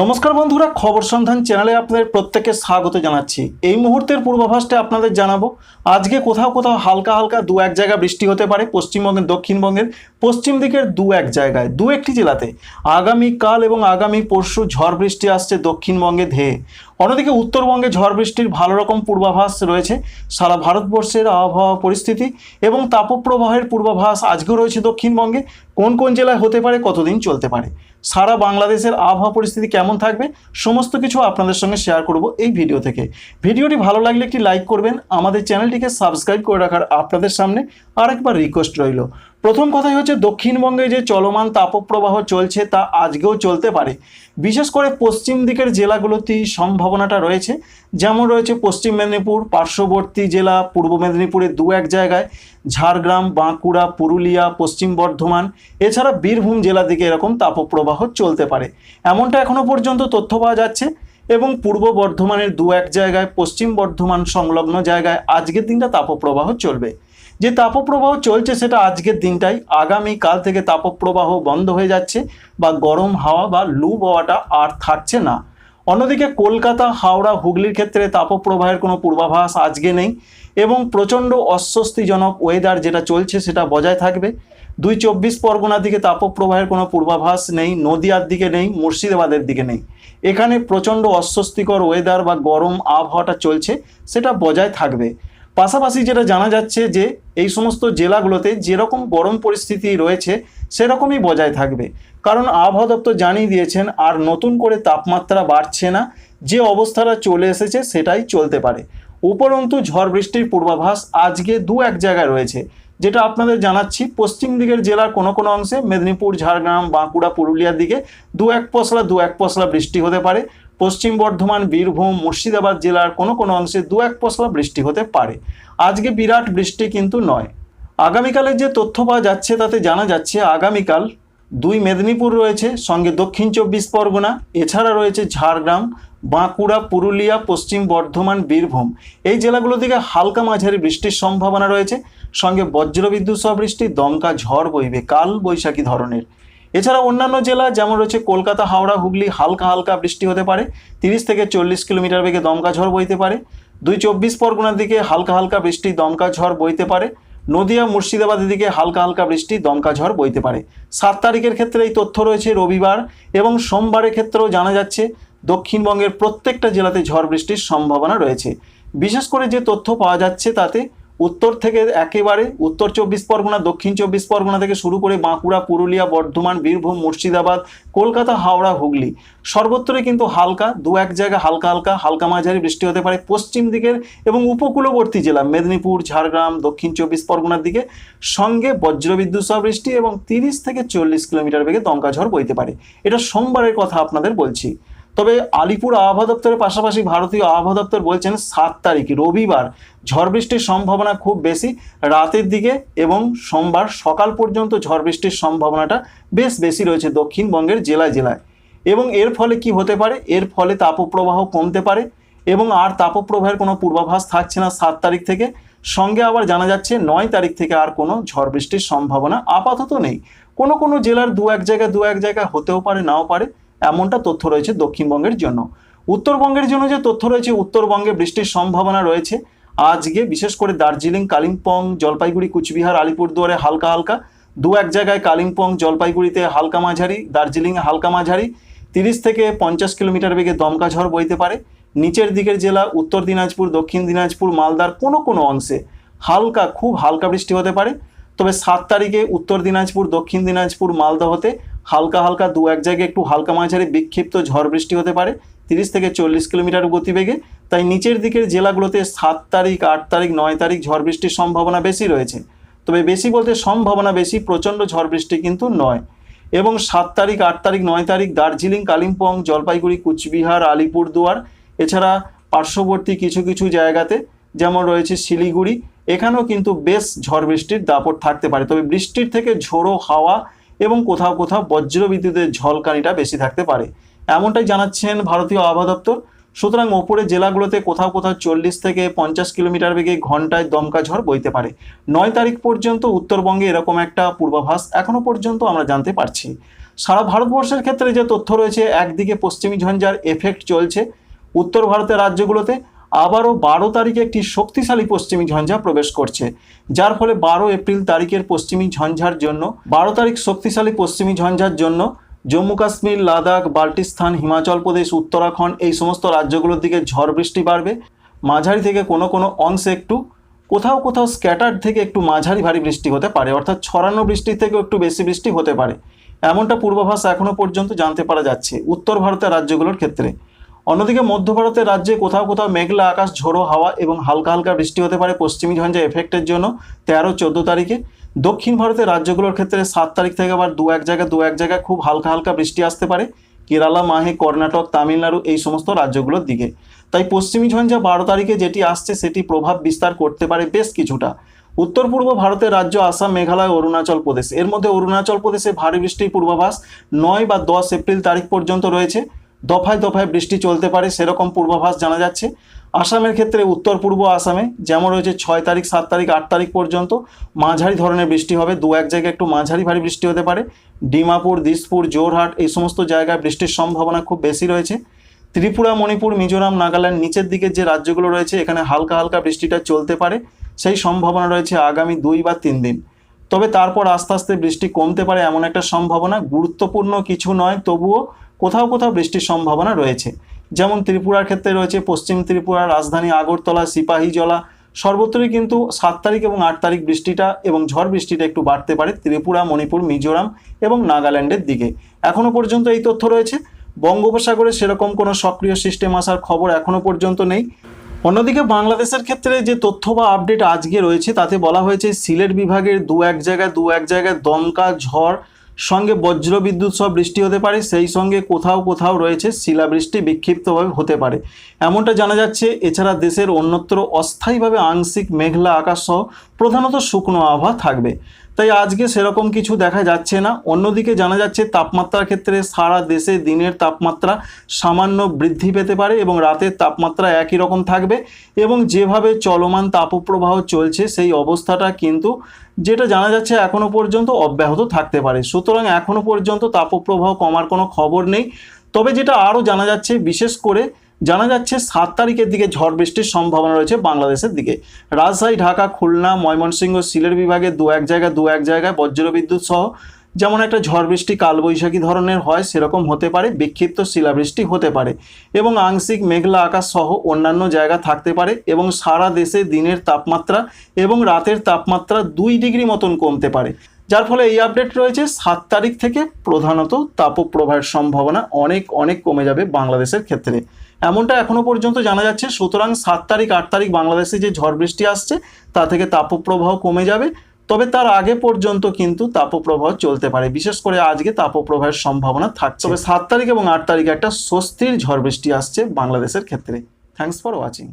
নমস্কার বন্ধুরা, খবর সন্ধান চ্যানেলে আপনাদের প্রত্যেককে স্বাগত জানাচ্ছি। এই মুহূর্তের পূর্বাভাসটা আপনাদের জানাব। আজকে কোথাও কোথাও হালকা হালকা দু এক জায়গা বৃষ্টি হতে পারে, পশ্চিমবঙ্গের, দক্ষিণবঙ্গের, পশ্চিম দিকের দু এক জায়গায়, দু একটি জেলাতে। আগামীকাল এবং আগামী পরশু ঝড় বৃষ্টি আসছে দক্ষিণবঙ্গে ধেয়ে অন্যদিকে উত্তরবঙ্গে ঝড় বৃষ্টির ভালো রকম পূর্বাভাস রয়েছে। সারা ভারতবর্ষের আবহাওয়া পরিস্থিতি এবং তাপপ্রবাহের পূর্বাভাস আজকেও রয়েছে দক্ষিণবঙ্গে। কোন কোন জেলায় হতে পারে, কতদিন চলতে পারে? সারা বাংলাদেশের আবহাওয়া পরিস্থিতি কেমন থাকবে? সমস্ত কিছু আপনাদের সঙ্গে শেয়ার করব এই ভিডিও থেকে। ভিডিওটি ভালো লাগলে একটি লাইক করবেন। আমাদের চ্যানেলটিকে সাবস্ক্রাইব করে রাখার আপনাদের সামনে আরেকবার রিকোয়েস্ট রইল। প্রথম কথাই হচ্ছে দক্ষিণবঙ্গে যে চলমান তাপপ্রবাহ চলছে তা আজকেও চলতে পারে। বিশেষ করে পশ্চিম দিকের জেলাগুলোতেই সম্ভাবনাটা রয়েছে। যেমন রয়েছে পশ্চিম মেদিনীপুর, পার্শ্ববর্তী জেলা, পূর্ব মেদিনীপুরের দু এক জায়গায়, ঝাড়গ্রাম, বাঁকুড়া, পুরুলিয়া, পশ্চিম বর্ধমান, এছাড়া বীরভূম জেলা দিকে এরকম তাপপ্রবাহ চলতে পারে। এমনটা এখনও পর্যন্ত তথ্য পাওয়া যাচ্ছে এবং পূর্ব বর্ধমানের দু এক জায়গায়, পশ্চিম বর্ধমান সংলগ্ন জায়গায় আজকের দিনটা তাপপ্রবাহ চলবে। যে তাপপ্রবাহ চলছে সেটা আজকের দিনটাই। আগামী কাল থেকে তাপপ্রবাহ বন্ধ হয়ে যাচ্ছে বা গরম হাওয়া বা লু হওয়াটা আর থাকছে না। অন্যদিকে কলকাতা, হাওড়া, হুগলির ক্ষেত্রে তাপপ্রবাহের কোনো পূর্বাভাস আজকে নেই এবং প্রচণ্ড অস্বস্তিজনক ওয়েদার যেটা চলছে সেটা বজায় থাকবে। দুই চব্বিশ পরগনার দিকে তাপপ্রবাহের কোনো পূর্বাভাস নেই, নদিয়ার দিকে নেই, মুর্শিদাবাদের দিকে নেই। এখানে প্রচণ্ড অস্বস্তিকর ওয়েদার বা গরম আবহাওয়াটা চলছে, সেটা বজায় থাকবে। পাশাপাশি যেটা জানা যাচ্ছে যে এই সমস্ত জেলাগুলোতে যেরকম গরম পরিস্থিতি রয়েছে, সেরকমই বজায় থাকবে। কারণ আবহাওয়া দপ্তর জানিয়ে দিয়েছেন, আর নতুন করে তাপমাত্রা বাড়ছে না, যে অবস্থাটা চলে এসেছে সেটাই চলতে পারে। উপরন্তু ঝড় বৃষ্টির পূর্বাভাস আজকে দু এক জায়গায় রয়েছে। যেটা আপনাদের জানাচ্ছি, পশ্চিম দিকের জেলার কোনো কোনো অংশে, মেদিনীপুর, ঝাড়গ্রাম, বাঁকুড়া, পুরুলিয়ার দিকে দু এক পশলা দু এক পশলা বৃষ্টি হতে পারে। পশ্চিম বর্ধমান, বীরভূম, মুর্শিদাবাদ জেলার কোনো কোনো অংশে দু এক পশলা বৃষ্টি হতে পারে। আজকে বিরাট বৃষ্টি কিন্তু নয়। আগামীকালের যে তথ্য পাওয়া যাচ্ছে তাতে জানা যাচ্ছে আগামীকাল দুই মেদিনীপুর রয়েছে, সঙ্গে দক্ষিণ চব্বিশ পরগনা, এছাড়া রয়েছে ঝাড়গ্রাম, বাঁকুড়া, পুরুলিয়া, পশ্চিম বর্ধমান, বীরভূম। এই জেলাগুলো থেকে হালকা মাঝারি বৃষ্টির সম্ভাবনা রয়েছে। সঙ্গে বজ্রবিদ্যুৎ সহ বৃষ্টি, দমকা, ঝড় বইবে, কাল বৈশাখী ধরনের। এছাড়া অন্যান্য জেলা যেমন রয়েছে কলকাতা, হাওড়া, হুগলি, হালকা হালকা বৃষ্টি হতে পারে। তিরিশ থেকে চল্লিশ কিলোমিটার বেগে দমকা ঝড় বইতে পারে। দুই চব্বিশ পরগনার দিকে হালকা হালকা বৃষ্টি, দমকা ঝড় বইতে পারে। নদিয়া মুর্শিদাবাদের দিকে হালকা হালকা বৃষ্টি, দমকা ঝড় বইতে পারে। সাত তারিখের ক্ষেত্রে এই তথ্য রয়েছে রবিবার এবং সোমবারের ক্ষেত্রেও জানা যাচ্ছে দক্ষিণবঙ্গের প্রত্যেকটা জেলাতে ঝড় বৃষ্টির সম্ভাবনা রয়েছে। বিশেষ করে যে তথ্য পাওয়া যাচ্ছে তাতে উত্তর থেকে একেবারে উত্তর চব্বিশ পরগনা, দক্ষিণ চব্বিশ পরগনা থেকে শুরু করে বাঁকুড়া, পুরুলিয়া, বর্ধমান, বীরভূম, মুর্শিদাবাদ, কলকাতা, হাওড়া, হুগলি। সর্বত্রই কিন্তু হালকা, দু এক জায়গায় হালকা হালকা হালকা মাঝারি বৃষ্টি হতে পারে পশ্চিম দিকের এবং উপকূলবর্তী জেলা মেদিনীপুর, ঝাড়গ্রাম, দক্ষিণ চব্বিশ পরগনার দিকে। সঙ্গে বজ্রবিদ্যুৎ সহ বৃষ্টি এবং তিরিশ থেকে চল্লিশ কিলোমিটার বেগে দমকা ঝড় বইতে পারে। এটা সোমবারের কথা আপনাদের বলছি। তবে আলিপুর আবহাওয়া দপ্তরের পাশাপাশি ভারতীয় আবহাওয়া দপ্তর বলছেন সাত তারিখ রবিবার ঝড় বৃষ্টির সম্ভাবনা খুব বেশি, রাতের দিকে এবং সোমবার সকাল পর্যন্ত ঝড় বৃষ্টির সম্ভাবনাটা বেশ বেশি রয়েছে দক্ষিণবঙ্গের জেলায় জেলায়। এবং এর ফলে কি হতে পারে? এর ফলে তাপপ্রবাহ কমতে পারে এবং আর তাপপ্রবাহের কোনো পূর্বাভাস থাকছে না সাত তারিখ থেকে। সঙ্গে আবার জানা যাচ্ছে নয় তারিখ থেকে আর কোনো ঝড় বৃষ্টির সম্ভাবনা আপাতত নেই। কোনো কোনো জেলার দু এক জায়গায় দু এক জায়গায় হতেও পারে, নাও পারে। এমনটা তথ্য রয়েছে দক্ষিণবঙ্গের জন্য। উত্তরবঙ্গের জন্য যে তথ্য রয়েছে, উত্তরবঙ্গে বৃষ্টির সম্ভাবনা রয়েছে। আজকে বিশেষ করে দার্জিলিং, কালিম্পং, জলপাইগুড়ি, কুচবিহার, আলিপুরদুয়ারে হালকা হালকা। দু এক জায়গায় কালিম্পং, জলপাইগুড়িতে হালকা মাঝারি, দার্জিলিংয়ে হালকা মাঝারি। তিরিশ থেকে পঞ্চাশ কিলোমিটার বেগে দমকা ঝড় বইতে পারে। নিচের দিকের জেলা উত্তর দিনাজপুর, দক্ষিণ দিনাজপুর, মালদার কোনো কোনো অংশে হালকা, খুব হালকা বৃষ্টি হতে পারে। তবে সাত তারিখে উত্তর দিনাজপুর, দক্ষিণ দিনাজপুর মালদহতে হালকা হালকা দু এক জায়গায় একটু হালকা মাঝারি বিক্ষিপ্ত ঝড় বৃষ্টি হতে পারে, তিরিশ থেকে চল্লিশ কিলোমিটার গতিবেগে। তাই নিচের দিকের জেলাগুলোতে সাত তারিখ, আট তারিখ, নয় তারিখ ঝড় বৃষ্টির সম্ভাবনা বেশি রয়েছে। তবে বেশি বলতে সম্ভাবনা বেশি, প্রচণ্ড ঝড় বৃষ্টি কিন্তু নয়। এবং সাত তারিখ, আট তারিখ, নয় তারিখ দার্জিলিং, কালিম্পং, জলপাইগুড়ি, কুচবিহার আলিপুরদুয়ার এছাড়া পার্শ্ববর্তী কিছু কিছু জায়গাতে যেমন রয়েছে শিলিগুড়ি, এখানেও কিন্তু বেশ ঝড় বৃষ্টির দাপট থাকতে পারে। তবে বৃষ্টির থেকে ঝোড়ো হাওয়া এবং কোথাও কোথাও বজ্র বিদ্যুতের ঝলকানিটা বেশি থাকতে পারে। এমনটাই জানাচ্ছেন ভারতীয় আবহাওয়া দপ্তর। সুতরাং ওপরের জেলাগুলোতে কোথাও কোথাও চল্লিশ থেকে পঞ্চাশ কিলোমিটার বেগে ঘন্টায় দমকা ঝড় বইতে পারে। নয় তারিখ পর্যন্ত উত্তরবঙ্গে এরকম একটা পূর্বাভাস এখনও পর্যন্ত আমরা জানতে পারছি। সারা ভারতবর্ষের ক্ষেত্রে যে তথ্য রয়েছে, একদিকে পশ্চিমী ঝঞ্ঝার এফেক্ট চলছে। উত্তর ভারতের রাজ্যগুলোতে আবারও বারো তারিখে একটি শক্তিশালী পশ্চিমী ঝঞ্ঝা প্রবেশ করছে, যার ফলে বারো এপ্রিল তারিখের পশ্চিমী ঝঞ্ঝার জন্য, বারো তারিখ শক্তিশালী পশ্চিমী ঝঞ্ঝার জন্য জম্মু কাশ্মীর, লাদাখ, বাল্টিস্তান, হিমাচল প্রদেশ, উত্তরাখণ্ড এই সমস্ত রাজ্যগুলোর দিকে ঝড় বৃষ্টি বাড়বে। মাঝারি থেকে কোনো কোনো অংশে একটু, কোথাও কোথাও স্ক্যাটার থেকে একটু মাঝারি ভারী বৃষ্টি হতে পারে, অর্থাৎ ছড়ানো বৃষ্টির থেকেও একটু বেশি বৃষ্টি হতে পারে। এমনটা পূর্বাভাস এখনও পর্যন্ত জানতে পারা যাচ্ছে উত্তর ভারতের রাজ্যগুলোর ক্ষেত্রে। অন্যদিকে মধ্য ভারতের রাজ্যে কোথাও কোথাও মেঘলা আকাশ, ঝোড়ো হাওয়া এবং হালকা হালকা বৃষ্টি হতে পারে পশ্চিমী ঝঞ্ঝা এফেক্টের জন্য। তেরো, চোদ্দ তারিখে। দক্ষিণ ভারতের রাজ্যগুলোর ক্ষেত্রে সাত তারিখ থেকে আবার দু এক জায়গায় দু এক জায়গায় খুব হালকা হালকা বৃষ্টি আসতে পারে। কেরালা, মাহে, কর্ণাটক, তামিলনাড়ু এই সমস্ত রাজ্যগুলোর দিকে। তাই পশ্চিমী ঝঞ্ঝা বারো তারিখে যেটি আসছে সেটি প্রভাব বিস্তার করতে পারে বেশ কিছুটা। উত্তর পূর্ব ভারতের রাজ্য আসাম, মেঘালয়, অরুণাচল প্রদেশ। এর মধ্যে অরুণাচল প্রদেশে ভারী বৃষ্টির পূর্বাভাস নয় বা দশ এপ্রিল তারিখ পর্যন্ত রয়েছে। দফায় দফায় বৃষ্টি চলতে পারে, সেরকম পূর্বাভাস জানা যাচ্ছে। আসামের ক্ষেত্রে উত্তর পূর্ব আসামে, যেমন রয়েছে ছয় তারিখ, সাত তারিখ, আট তারিখ পর্যন্ত মাঝারি ধরনের বৃষ্টি হবে। দু এক জায়গায় একটু মাঝারি ভারী বৃষ্টি হতে পারে। ডিমাপুর, দিসপুর জোরহাট এই সমস্ত জায়গায় বৃষ্টির সম্ভাবনা খুব বেশি রয়েছে। ত্রিপুরা, মণিপুর, মিজোরাম, নাগাল্যান্ড নিচের দিকে যে রাজ্যগুলো রয়েছে, এখানে হালকা হালকা বৃষ্টিটা চলতে পারে। সেই সম্ভাবনা রয়েছে আগামী দুই বা তিন দিন। তবে তারপর আস্তে আস্তে বৃষ্টি কমতে পারে এমন একটা সম্ভাবনা। গুরুত্বপূর্ণ কিছু নয়, তবুও কোথাও কোথাও বৃষ্টির সম্ভাবনা রয়েছে। যেমন ত্রিপুরার ক্ষেত্রে রয়েছে পশ্চিম ত্রিপুরার রাজধানী আগরতলা সিপাহীজলা সর্বত্রই কিন্তু সাত তারিখ এবং আট তারিখ বৃষ্টিটা এবং ঝড় বৃষ্টিটা একটু বাড়তে পারে ত্রিপুরা, মণিপুর, মিজোরাম এবং নাগাল্যান্ডের দিকে। এখনও পর্যন্ত এই তথ্য রয়েছে। বঙ্গোপসাগরে সেরকম কোনো সক্রিয় সিস্টেম আসার খবর এখনও পর্যন্ত নেই। অন্যদিকে বাংলাদেশের ক্ষেত্রে যে তথ্য বা আপডেট আজকে রয়েছে, তাতে বলা হয়েছে সিলেট বিভাগের দু এক জায়গায় দু এক জায়গায় দমকা ঝড় সঙ্গে বজ্র বিদ্যুৎ সহ বৃষ্টি হতে পারে, সেই সঙ্গে কোথাও কোথাও রয়েছে শিলাবৃষ্টি বিক্ষিপ্তভাবে হতে পারে। এমনটা জানা যাচ্ছে, এছাড়া দেশের অন্যত্র অস্থায়ীভাবে আংশিক মেঘলা আকাশ সহ প্রধানত শুকনো আবহাওয়া থাকবে। তাই আজকে সেরকম কিছু দেখা যাচ্ছে না। অন্যদিকে জানা যাচ্ছে, তাপমাত্রার ক্ষেত্রে সারা দেশে দিনের তাপমাত্রা সামান্য বৃদ্ধি পেতে পারে এবং রাতের তাপমাত্রা একই রকম থাকবে এবং যেভাবে চলমান তাপপ্রবাহ চলছে, সেই অবস্থাটা কিন্তু যেটা জানা যাচ্ছে এখনও পর্যন্ত অব্যাহত থাকতে পারে। সুতরাং এখনও পর্যন্ত তাপপ্রবাহ কমার কোনো খবর নেই। তবে যেটা আরও জানা যাচ্ছে, বিশেষ করে জানা যাচ্ছে সাত তারিখের দিকে ঝড় বৃষ্টির সম্ভাবনা রয়েছে বাংলাদেশের দিকে। রাজশাহী, ঢাকা, খুলনা, ময়মনসিংহ, সিলেট বিভাগে দু এক জায়গায় দু এক জায়গায় বজ্রবিদ্যুৎ সহ যেমন একটা ঝড় বৃষ্টি কালবৈশাখী ধরনের হয়, সেরকম হতে পারে, বিক্ষিপ্ত শিলাবৃষ্টি হতে পারে এবং আংশিক মেঘলা আকাশ সহ অন্যান্য জায়গা থাকতে পারে এবং সারা দেশে দিনের তাপমাত্রা এবং রাতের তাপমাত্রা দুই ডিগ্রি মতন কমতে পারে। যার ফলে এই আপডেট রয়েছে, সাত তারিখ থেকে প্রধানত তাপপ্রবাহের সম্ভাবনা অনেক অনেক কমে যাবে বাংলাদেশের ক্ষেত্রে। এমনটা এখনও পর্যন্ত জানা যাচ্ছে। সুতরাং সাত তারিখ, আট তারিখ বাংলাদেশে যে ঝড় বৃষ্টি আসছে, তা থেকে তাপপ্রবাহ কমে যাবে। তবে তার আগে পর্যন্ত কিন্তু তাপপ্রবাহ চলতে পারে। বিশেষ করে আজকে তাপপ্রবাহের সম্ভাবনা থাকছে। তবে সাত তারিখ এবং আট তারিখে একটা স্বস্তির ঝড় বৃষ্টি আসছে বাংলাদেশের ক্ষেত্রে। Thanks for watching